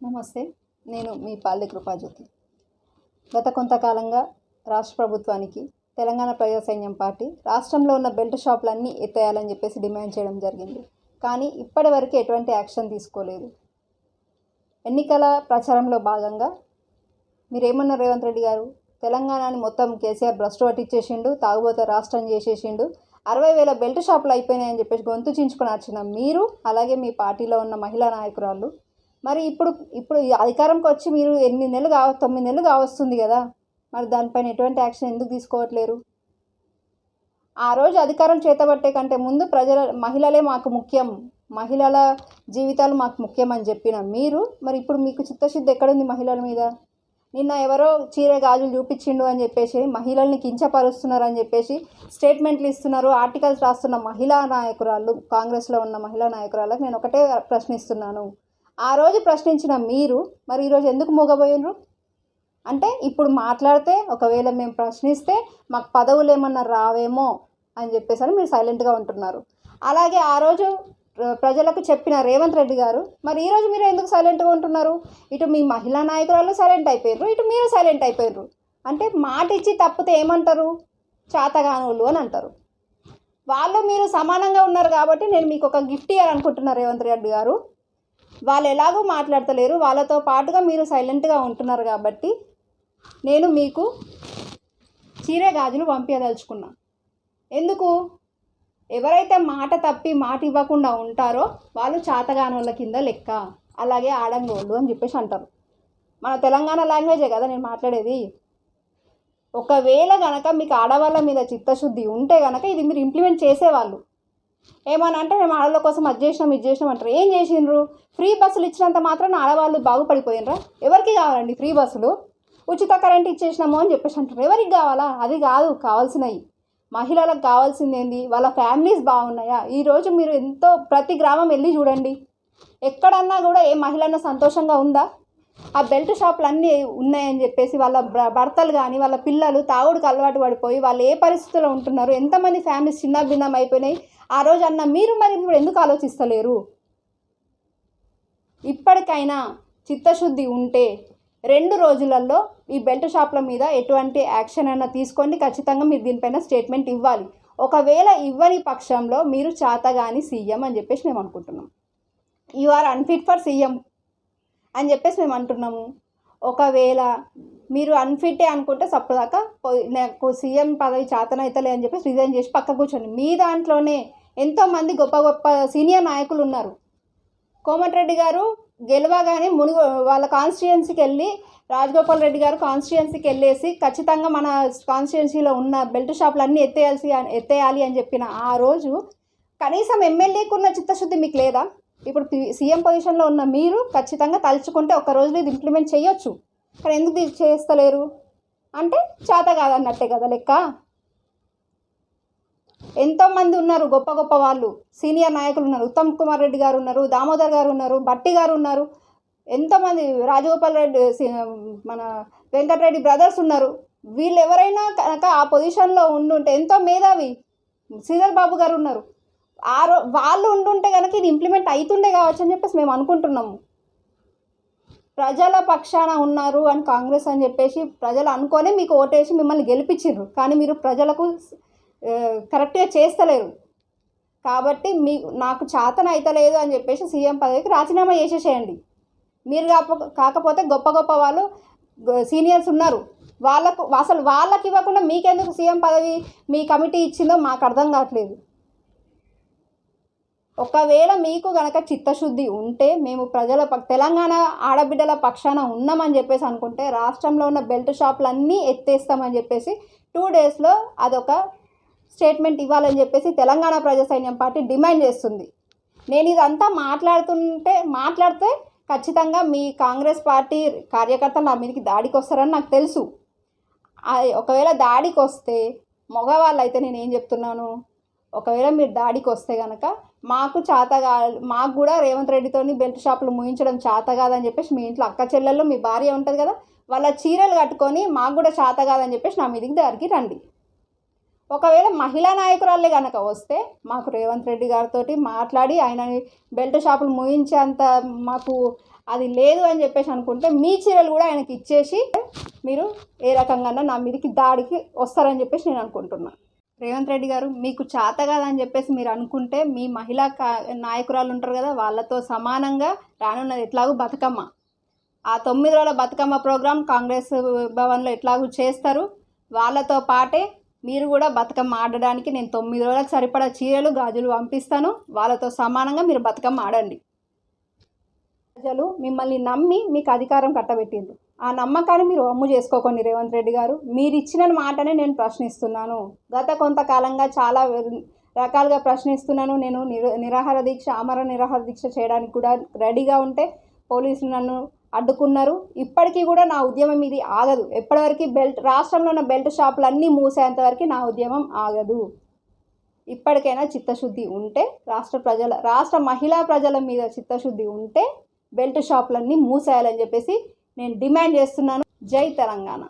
నమస్తే నేను మీ పాల్లి కృపాజ్యోతి. గత కొంతకాలంగా రాష్ట్ర ప్రభుత్వానికి తెలంగాణ ప్రజా సైన్యం పార్టీ రాష్ట్రంలో ఉన్న బెల్ట్ షాపులన్నీ ఎత్తేయాలని చెప్పేసి డిమాండ్ చేయడం జరిగింది. కానీ ఇప్పటి వరకు ఎటువంటి యాక్షన్ తీసుకోలేదు. ఎన్నికల ప్రచారంలో భాగంగా మీరేమన్నారు రేవంత్ రెడ్డి గారు? తెలంగాణని మొత్తం కేసీఆర్ భ్రష్టు పట్టించేసిండు తాగుబోతే రాష్ట్రం చేసేసిండు. అరవై వేల బెల్ట్ షాపులు అయిపోయినాయని చెప్పేసి గొంతు చించుకొని వచ్చిన మీరు అలాగే మీ పార్టీలో ఉన్న మహిళా నాయకురాళ్ళు మరి ఇప్పుడు ఇప్పుడు ఈ అధికారంకి వచ్చి మీరు ఎనిమిది నెలలు కావ తొమ్మిది నెలలు కావస్తుంది కదా. మరి దానిపైన ఎటువంటి యాక్షన్ ఎందుకు తీసుకోవట్లేరు? ఆ రోజు అధికారం చేతబట్టే కంటే ముందు ప్రజల మహిళలే మాకు ముఖ్యం. మహిళల జీవితాలు మాకు ముఖ్యం అని చెప్పిన మీరు మరి ఇప్పుడు మీకు చిత్తశుద్ధి ఎక్కడుంది మహిళల మీద? నిన్న ఎవరో చీర గాజులు చూపించిండు అని చెప్పేసి మహిళల్ని కించపరుస్తున్నారు అని చెప్పేసి స్టేట్మెంట్లు ఇస్తున్నారు ఆర్టికల్స్ రాస్తున్న మహిళా నాయకురాళ్ళు కాంగ్రెస్లో ఉన్న మహిళా నాయకురాళ్ళకి నేను ఒకటే ప్రశ్నిస్తున్నాను. ఆ రోజు ప్రశ్నించిన మీరు మరి ఈరోజు ఎందుకు మూగబోయినరు? అంటే ఇప్పుడు మాట్లాడితే ఒకవేళ మేము ప్రశ్నిస్తే మాకు పదవులు ఏమన్నా రావేమో అని చెప్పేసి అని మీరు సైలెంట్గా ఉంటున్నారు. అలాగే ఆ రోజు ప్రజలకు చెప్పిన రేవంత్ రెడ్డి గారు మరి ఈరోజు మీరు ఎందుకు సైలెంట్గా ఉంటున్నారు? ఇటు మీ మహిళా నాయకురాలు సైలెంట్ అయిపోయారు ఇటు మీరు సైలెంట్ అయిపోయారు అంటే మాట ఇచ్చి తప్పితే ఏమంటారు? చాతగానులు అని అంటారు. వాళ్ళు మీరు సమానంగా ఉన్నారు కాబట్టి నేను మీకు ఒక గిఫ్ట్ ఇవ్వాలనుకుంటున్నా రేవంత్ రెడ్డి గారు. వాళ్ళు ఎలాగో మాట్లాడతలేరు. వాళ్ళతో పాటుగా మీరు సైలెంట్గా ఉంటున్నారు కాబట్టి నేను మీకు చీరే గాజులు పంపించదలుచుకున్నా ఎందుకు? ఎవరైతే మాట తప్పి మాట ఇవ్వకుండా ఉంటారో వాళ్ళు చాతగానోళ్ళ కింద లెక్క. అలాగే ఆడంగోళ్ళు అని చెప్పేసి అంటారు. మన తెలంగాణ లాంగ్వేజే కదా నేను మాట్లాడేది. ఒకవేళ కనుక మీకు ఆడవాళ్ళ మీద చిత్తశుద్ధి ఉంటే కనుక ఇది మీరు ఇంప్లిమెంట్ చేసేవాళ్ళు. ఏమని అంటే మేము ఆడవాళ్ళ కోసం అది చేసినాం ఇది చేసినాం అంటారు. ఏం చేసిండ్రు? ఫ్రీ బస్సులు ఇచ్చినంత మాత్రం ఆడవాళ్ళు బాగుపడిపోయినరా? ఎవరికి కావాలండి ఫ్రీ బస్సులు? ఉచిత కరెంట్ ఇచ్చేసినాము అని చెప్పేసి అంటారు ఎవరికి కావాలా? అది కాదు కావాల్సినవి. మహిళలకు కావాల్సింది ఏంది? వాళ్ళ ఫ్యామిలీస్ బాగున్నాయా? ఈరోజు మీరు ఎంతో ప్రతి గ్రామం వెళ్ళి చూడండి. ఎక్కడన్నా కూడా ఏ మహిళన్న సంతోషంగా ఉందా? ఆ బెల్ట్ షాపులు అన్నీ ఉన్నాయని చెప్పేసి వాళ్ళ భర్తలు కానీ వాళ్ళ పిల్లలు తాగుడుకు అలవాటు పడిపోయి వాళ్ళు ఏ పరిస్థితుల్లో ఉంటున్నారు? ఎంతమంది ఫ్యామిలీస్ చిన్న భిన్నం అయిపోయినాయి ఆ రోజు అన్న మీరు మరి ఇప్పుడు ఎందుకు ఆలోచిస్తలేరు? ఇప్పటికైనా చిత్తశుద్ధి ఉంటే రెండు రోజులలో ఈ బెల్ట్ షాప్ల మీద ఎటువంటి యాక్షన్ అయినా తీసుకోండి. ఖచ్చితంగా మీరు దీనిపైన స్టేట్మెంట్ ఇవ్వాలి. ఒకవేళ ఇవ్వని పక్షంలో మీరు చాతగాని సీఎం అని చెప్పేసి మేము అనుకుంటున్నాం. You are unfit for CM అని చెప్పేసి మేము అంటున్నాము. ఒకవేళ మీరు అన్ఫిటే అనుకుంటే సప్పదాకా నాకు సీఎం పదవి చేతనైతలే అని చెప్పేసి రిజైన్ చేసి పక్క కూర్చోండి. మీ దాంట్లోనే ఎంతోమంది గొప్ప గొప్ప సీనియర్ నాయకులు ఉన్నారు. కోమటిరెడ్డి గారు గెలవగానే మునుగు వాళ్ళ కాన్స్టిట్యుయెన్సీకి వెళ్ళి రాజగోపాల్ రెడ్డి గారు కాన్స్టిట్యుయెన్సీకి వెళ్ళేసి ఖచ్చితంగా మన కాన్స్టిట్యుయెన్సీలో ఉన్న బెల్ట్ షాపులు అన్నీ ఎత్తేయాల్సి ఎత్తేయాలి అని చెప్పిన ఆ రోజు కనీసం ఎమ్మెల్యేకు ఉన్న చిత్తశుద్ధి మీకు లేదా? ఇప్పుడు సీఎం పొజిషన్లో ఉన్న మీరు ఖచ్చితంగా తలుచుకుంటే ఒక రోజులో ఇది ఇంప్లిమెంట్ చేయొచ్చు. కానీ ఎందుకు ఇది చేస్తలేరు? అంటే చేత కాదన్నట్టే కదా లెక్క? ఎంతోమంది ఉన్నారు గొప్ప గొప్ప వాళ్ళు. సీనియర్ నాయకులు ఉన్నారు ఉత్తమ్ కుమార్ రెడ్డి గారు ఉన్నారు దామోదర్ గారు ఉన్నారు భట్టి గారు ఉన్నారు. ఎంతోమంది రాజగోపాల్ రెడ్డి మన వెంకటరెడ్డి బ్రదర్స్ ఉన్నారు. వీళ్ళు ఎవరైనా కనుక ఆ పొజిషన్లో ఉండుంటే ఎంతో మేధావి శ్రీధర్ బాబు గారు ఉన్నారు. ఆ వాళ్ళు ఉండుంటే కనుక ఇది ఇంప్లిమెంట్ అవుతుండే కావచ్చు అని చెప్పేసి మేము అనుకుంటున్నాము. ప్రజల పక్షాన ఉన్నారు అని కాంగ్రెస్ అని చెప్పేసి ప్రజలు అనుకొని మీకు ఓటేసి మిమ్మల్ని గెలిపించారు కానీ మీరు ప్రజలకు కరెక్ట్గా చేస్తలేరు. కాబట్టి మీ నాకు చేతన అయితలేదు అని చెప్పేసి సీఎం పదవికి రాజీనామా చేసేసేయండి. మీరు కాకపోతే గొప్ప గొప్ప వాళ్ళు సీనియర్స్ ఉన్నారు. వాళ్ళకు అసలు వాళ్ళకి ఇవ్వకుండా మీకెందుకు సీఎం పదవి మీ కమిటీ ఇచ్చిందో మాకు అర్థం కావట్లేదు. ఒకవేళ మీకు గనక చిత్తశుద్ధి ఉంటే మేము ప్రజల ప- తెలంగాణ ఆడబిడ్డల పక్షాన ఉన్నామని చెప్పేసి అనుకుంటే రాష్ట్రంలో ఉన్న బెల్ట్ షాపులన్నీ ఎత్తేస్తామని చెప్పేసి టూ డేస్లో అదొక స్టేట్మెంట్ ఇవ్వాలని చెప్పేసి తెలంగాణ ప్రజా సైన్యం పార్టీ డిమాండ్ చేస్తుంది. నేను ఇదంతా మాట్లాడుతుంటే మాట్లాడితే ఖచ్చితంగా మీ కాంగ్రెస్ పార్టీ కార్యకర్తలు నా మీదకి దాడికి వస్తారని నాకు తెలుసు. ఒకవేళ దాడికి వస్తే మగవాళ్ళు అయితే నేను ఏం చెప్తున్నాను? ఒకవేళ మీరు దాడికి వస్తే కనుక మాకు చేత మాకు కూడా రేవంత్ రెడ్డితోని బెల్ట్ షాపులు ముయించడం చేత కాదని చెప్పేసి మీ ఇంట్లో అక్క చెల్లెల్లో మీ భార్య ఉంటుంది కదా వాళ్ళ చీరలు కట్టుకొని మాకు కూడా చేత కాదని చెప్పేసి నా మీదికి దారికి రండి. ఒకవేళ మహిళా నాయకురాలే కనుక వస్తే మాకు రేవంత్ రెడ్డి గారితో మాట్లాడి ఆయన బెల్ట్ షాపులు ముయించేంత మాకు అది లేదు అని చెప్పేసి అనుకుంటే మీ చీరలు కూడా ఆయనకి ఇచ్చేసి మీరు ఏ రకంగా నా మీదకి దాడికి వస్తారని చెప్పేసి నేను అనుకుంటున్నాను రేవంత్ రెడ్డి గారు మీకు చేత కాదని చెప్పేసి మీరు అనుకుంటే మీ మహిళా కా నాయకురాలు ఉంటారు కదా వాళ్ళతో సమానంగా రానున్నది ఎట్లాగూ బతుకమ్మ. ఆ తొమ్మిది రోజుల బతుకమ్మ ప్రోగ్రాం కాంగ్రెస్ భవన్లో ఎట్లాగూ చేస్తారు? వాళ్ళతో పాటే మీరు కూడా బతుకమ్మ ఆడడానికి నేను తొమ్మిది రోజులకు సరిపడా చీరలు గాజులు పంపిస్తాను. వాళ్ళతో సమానంగా మీరు బతుకమ్మ ఆడండి. ప్రజలు మిమ్మల్ని నమ్మి మీకు అధికారం కట్టబెట్టిండ్రు. ఆ నమ్మకాన్ని మీరు అమ్ము చేసుకోకండి రేవంత్ రెడ్డి గారు. మీరు ఇచ్చిన మాటనే నేను ప్రశ్నిస్తున్నాను. గత కొంతకాలంగా చాలా రకాలుగా ప్రశ్నిస్తున్నాను. నేను నిర నిరాహార దీక్ష అమర నిరాహార దీక్ష చేయడానికి కూడా రెడీగా ఉంటే పోలీసులు నన్ను అడ్డుకున్నారు. ఇప్పటికీ కూడా నా ఉద్యమం ఇది ఆగదు. ఎప్పటివరకు బెల్ట్ రాష్ట్రంలో ఉన్న బెల్ట్ షాపులు అన్నీ మూసేంత వరకు నా ఉద్యమం ఆగదు. ఇప్పటికైనా చిత్తశుద్ధి ఉంటే రాష్ట్ర ప్రజల రాష్ట్ర మహిళా ప్రజల మీద చిత్తశుద్ధి ఉంటే బెల్ట్ షాపులన్నీ మూసేయాలని చెప్పేసి నేను డిమాండ్ చేస్తున్నాను. జై తెలంగాణ.